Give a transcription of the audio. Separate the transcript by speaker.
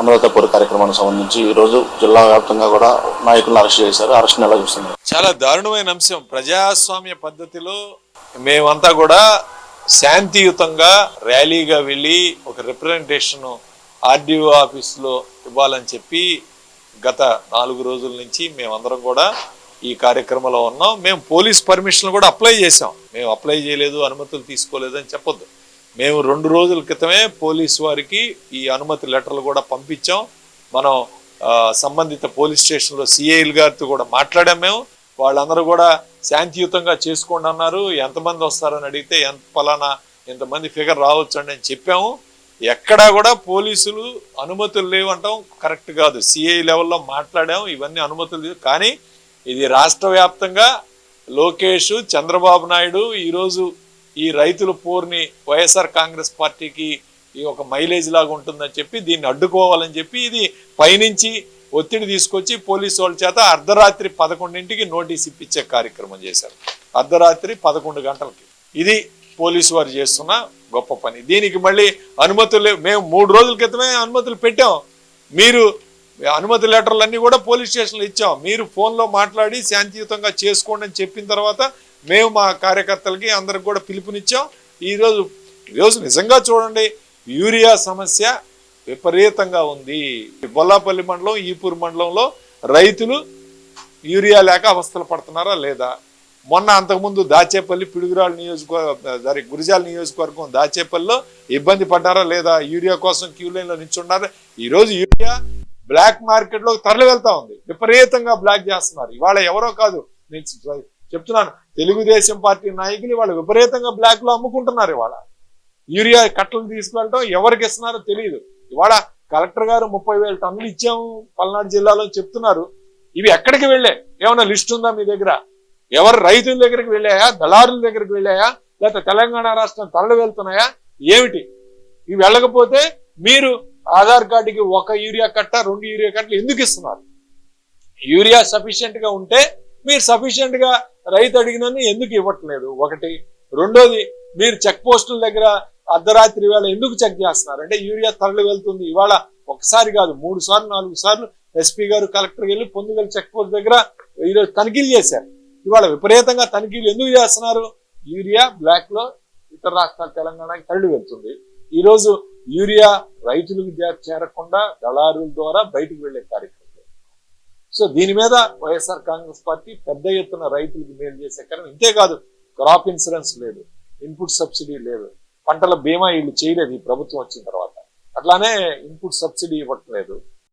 Speaker 1: అమృతపూర్ కార్యక్రమానికి సంబంధించి ఈ రోజు జిల్లా వ్యాప్తంగా కూడా నాయకులను అరెస్ట్ చేశారు. అరెస్ట్ ఎలా చూస్తున్నారు
Speaker 2: చాలా దారుణమైన అంశం. ప్రజాస్వామ్య పద్ధతిలో మేమంతా కూడా శాంతియుతంగా ర్యాలీగా వెళ్ళి ఒక రిప్రజెంటేషన్ ఆర్డీఓ ఆఫీస్లో ఇవ్వాలని చెప్పి గత నాలుగు రోజుల నుంచి మేమందరం కూడా ఈ కార్యక్రమంలో ఉన్నాం. మేము పోలీస్ పర్మిషన్ కూడా అప్లై చేసాం మేము అప్లై చేయలేదు అనుమతులు తీసుకోలేదు అని చెప్పొద్దు. మేము రెండు రోజుల క్రితమే పోలీస్ వారికి ఈ అనుమతి లెటర్లు కూడా పంపించాం. మనం సంబంధిత పోలీస్ స్టేషన్లో సిఐలు గారితో కూడా మాట్లాడాం మేము. వాళ్ళందరూ కూడా శాంతియుతంగా చేసుకోండి అన్నారు. ఎంతమంది వస్తారని అడిగితే ఎంత పలానా ఇంతమంది ఫిగర్ రావచ్చు అని చెప్పాము. ఎక్కడా కూడా పోలీసులు అనుమతులు లేవంటాం. కరెక్ట్ కాదు. సిఐ లెవెల్లో మాట్లాడాము ఇవన్నీ అనుమతులు లేవు. కానీ ఇది రాష్ట్ర వ్యాప్తంగా లోకేష్ చంద్రబాబు నాయుడు ఈరోజు ఈ రైతుల పోర్ని వైఎస్ఆర్ కాంగ్రెస్ పార్టీకి ఈ ఒక మైలేజ్ లాగా ఉంటుందని చెప్పి దీన్ని అడ్డుకోవాలని చెప్పి ఇది పైనుంచి ఒత్తిడి తీసుకొచ్చి పోలీసు వాళ్ళ చేత అర్ధరాత్రి పదకొండింటికి నోటీస్ ఇప్పించే కార్యక్రమం చేశారు. అర్ధరాత్రి పదకొండు గంటలకి. ఇది పోలీసు వారు చేస్తున్న గొప్ప పని. దీనికి మళ్ళీ అనుమతులు మేము మూడు రోజుల క్రితమే అనుమతులు పెట్టాం. మీరు అనుమతి లెటర్లు అన్నీ కూడా పోలీస్ స్టేషన్లో ఇచ్చాం. మీరు ఫోన్లో మాట్లాడి శాంతియుతంగా చేసుకోండి అని చెప్పిన తర్వాత మేము మా కార్యకర్తలకి అందరికి కూడా పిలుపునిచ్చాం. ఈరోజు ఈరోజు నిజంగా చూడండి యూరియా సమస్య విపరీతంగా ఉంది. బొల్లాపల్లి మండలం ఈపూర్ మండలంలో రైతులు యూరియా లేక అవస్థలు పడుతున్నారా లేదా? మొన్న అంతకుముందు దాచేపల్లి పిడుగురాళ్ళ నియోజకవర్గ సారీ గురిజాల నియోజకవర్గం దాచేపల్లిలో ఇబ్బంది పడ్డారా లేదా? యూరియా కోసం క్యూ లైన్లో నిల్చున్నారా ఈరోజు యూరియా బ్లాక్ మార్కెట్లో తరలి వెళ్తా ఉంది. విపరీతంగా బ్లాక్ చేస్తున్నారు. ఇవాళ ఎవరో కాదు నేను చెప్తున్నాను. తెలుగుదేశం పార్టీ నాయకులు వాళ్ళు విపరీతంగా బ్లాక్లో అమ్ముకుంటున్నారు ఇవాళ. యూరియా కట్టలు తీసుకెళ్ళటం ఎవరికి ఇస్తున్నారో తెలియదు ఇవాళ కలెక్టర్ గారు ముప్పై వేల టన్నులు ఇచ్చాము పల్నాడు జిల్లాలో చెప్తున్నారు. ఇవి ఎక్కడికి వెళ్ళే ఏమైనా లిస్ట్ ఉందా మీ దగ్గర? ఎవరు రైతుల దగ్గరికి వెళ్ళాయా? దళారుల దగ్గరికి వెళ్ళాయా? లేకపోతే తెలంగాణ రాష్ట్రం తరలి వెళ్తున్నాయా? ఏమిటి? ఇవి వెళ్ళకపోతే మీరు ఆధార్ కార్డుకి ఒక యూరియా కట్ట రెండు యూరియా కట్టలు ఎందుకు ఇస్తున్నారు? యూరియా సఫిషియెంట్గా ఉంటే మీరు సఫిషియెంట్గా రైతు అడిగినని ఎందుకు ఇవ్వట్లేదు? ఒకటి. రెండోది మీరు చెక్ పోస్టుల దగ్గర అర్ధరాత్రి వేళ ఎందుకు చెక్ చేస్తున్నారు? అంటే యూరియా తరలి వెళ్తుంది. ఇవాళ ఒకసారి కాదు మూడు సార్లు నాలుగు సార్లు ఎస్పీ గారు కలెక్టర్ వెళ్ళి పొందుగల చెక్ పోస్ట్ దగ్గర ఈరోజు తనిఖీలు చేశారు. ఇవాళ విపరీతంగా తనిఖీలు ఎందుకు చేస్తున్నారు? యూరియా బ్లాక్లో ఇతర రాష్ట్రాలు తెలంగాణకి తరలి వెళ్తుంది. ఈరోజు యూరియా రైతులకు చేరకుండా దళారుల ద్వారా బయటకు వెళ్ళే కార్యక్రమం. సో దీని మీద వైఎస్ఆర్ కాంగ్రెస్ పార్టీ పెద్ద ఎత్తున రైతులకు మేలు చేసే కారణం ఇంతే కాదు క్రాప్ ఇన్సూరెన్స్ లేదు ఇన్పుట్ సబ్సిడీ లేదు పంటల బీమా వీళ్ళు చేయలేదు ఈ ప్రభుత్వం వచ్చిన తర్వాత. అట్లానే ఇన్పుట్ సబ్సిడీ ఇవ్వట్లేదు.